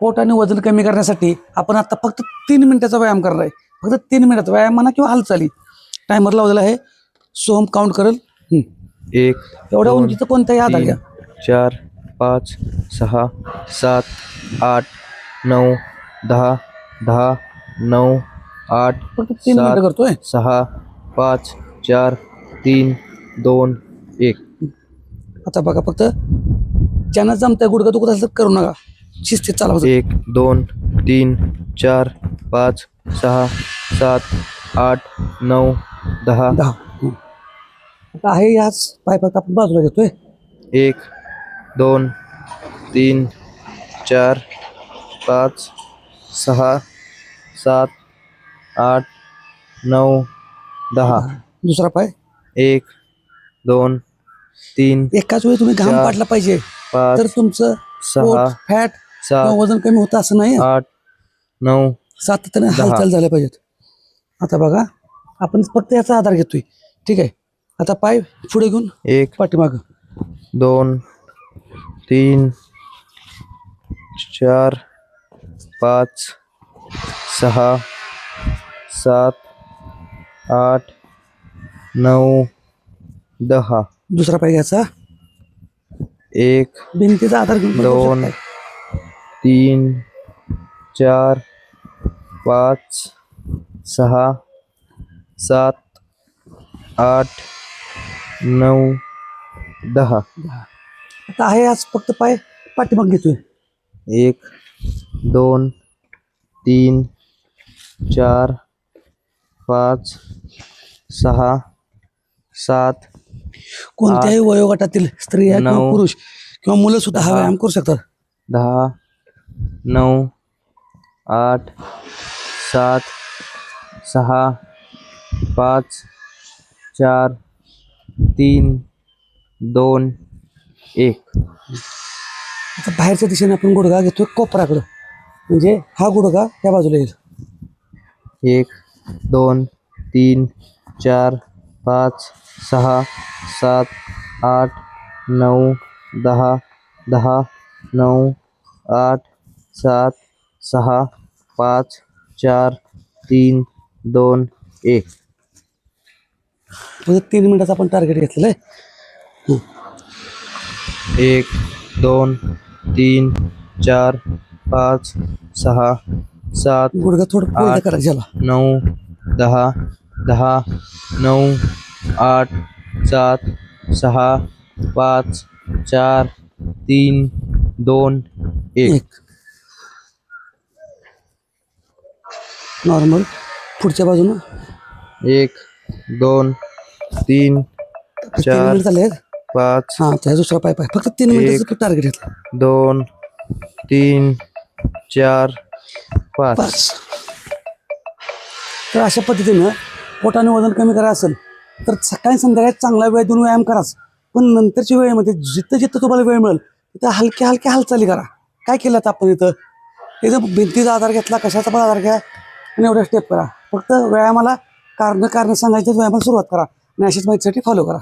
पोट आणि वजन कमी करण्यासाठी आपण आता फक्त तीन मिनिटाचा व्यायाम करणार आहे. फक्त तीन मिनिटाचा व्यायाम म्हणा किंवा हालचाली. टायमर लावलेला आहे. सोहम काउंट करेल. एक एवढ्या उंचीचं कोणत्याही आधार घ्या. चार पाच सहा सात आठ नऊ दहा दहा नऊ आठ फक्त तीन. मिनिटं करतोय. सहा पाच चार तीन दोन एक. आता बघा फक्त. ज्यांना जमतंय गुडघा दुखत असेल तर करू नका. शिस्तीत चालवा एक दोन तीन चार पाच सहा सात आठ नऊ दहा. दहा. आता आहे याच पाय फक्त आपण बाजूला घेतोय. एक दोन तीन चार पाच सहा सात आठ नऊ दहा. दुसरा पाय. एक दोन तीन एकाच वेळी तुम्ही घाम चार, पाडला पाहिजे. तर पाच तुमचं सहा फॅट किंवा वजन कमी होतं असं नाही आठ नऊ सातत्याने. हालचाल झाल्या पाहिजेत. आता बघा आपण फक्त याचा आधार घेतोय. ठीक आहे? आता पाय पुढे घेऊन एक पाठीमाग. दोन तीन चार पाच सहा सात आठ नऊ दहा. दुसरा पाय घ्यायचा. एक भिंतीचा आधार घेऊन दोन. तीन चार पाच सहा सात आठ नऊ दहा आता आहे आज फक्त पाय पाठीमाग घेतोय एक दोन तीन चार पाच सहा सात कोणत्याही वयोगटातील स्त्रिया किंवा नऊ, पुरुष किंवा मुलं सुद्धा हा. व्यायाम करू शकतात दहा नऊ आठ सात सहा पाच चार तीन दोन एक। आता बाहेरच्या दिशेने आपण गुडघा घेतोय कोपराकडं. म्हणजे हा गुडघा या बाजूला येईल. एक दोन तीन चार पाच सहा सात आठ नऊ दहा दहा नऊ आठ सात सहा पाच चार तीन दोन एक. म्हणजे तीन मिनिटाचा आपण टार्गेट घेतलेलं आहे. एक दोन तीन चार पाच सहा सात गुडघा थोडं आठ. करायचं याला नऊ दहा दहा नऊ आठ सात सहा पाच चार तीन दोन एक. नॉर्मल. पुढच्या बाजूनं. एक दोन तीन चार. मिनिट झाले पाच हा त्या दुसरा पाय पाय. फक्त तीन मिनिटाचं टार्गेट घेतलं. दोन तीन चार पाच. तर अशा पद्धतीनं पोटाने वजन कमी करायचं असेल तर सकाळी संध्याकाळी चांगला वेळ देऊन व्यायाम कराच पण नंतरच्या वेळेमध्ये जिथं जिथं तुम्हाला वेळ मिळेल तिथं हलक्या हलक्या हालचाली करा. काय केलं आता आपण इथं? इथं भिंतीचा आधार घेतला कशाचा पण आधार घ्या. आणि एवढ्या स्टेप करा. फक्त व्यायामाला कारण कारण सांगायचं व्यायामाला सुरुवात करा. आणि अशीच माहितीसाठी फॉलो करा.